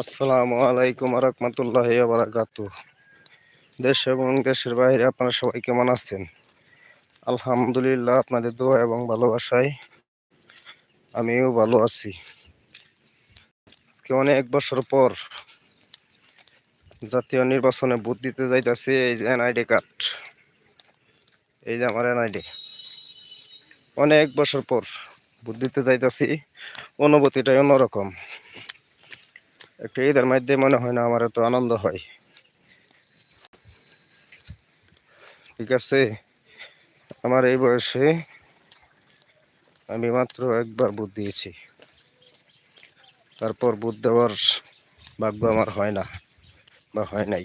আসসালামু আলাইকুম রহমতুল্লাহ বারাকাতু দেশ এবং দেশের বাইরে আপনারা সবাই কেমন আছেন? আলহামদুলিল্লাহ, আপনাদের দোয়া এবং ভালোবাসায় আমিও ভালো আছি। আজকে অনেক বছর পর জাতীয় নির্বাচনে ভোট দিতে যাইতেছি, এই যে এনআইডি কার্ড। এই যে আমার এনআইডি। অনেক বছর পর ভোট দিতে যাইতেছি, অনুভূতিটাই অন্যরকম। একটু ঈদের মধ্যে মনে হয় না আমার এত আনন্দ হয়। ঠিক আছে? আমার এই বয়সে আমি মাত্র একবার বুধ দিয়েছি। তারপর বুধ দেওয়ার ভাগ্য আমার হয় না বা হয় নাই।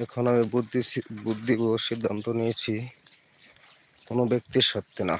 এখন আমি বুদ্ধি বুদ্ধি ও সিদ্ধান্ত নিয়েছি। কোনো ব্যক্তির সত্ত্বে না।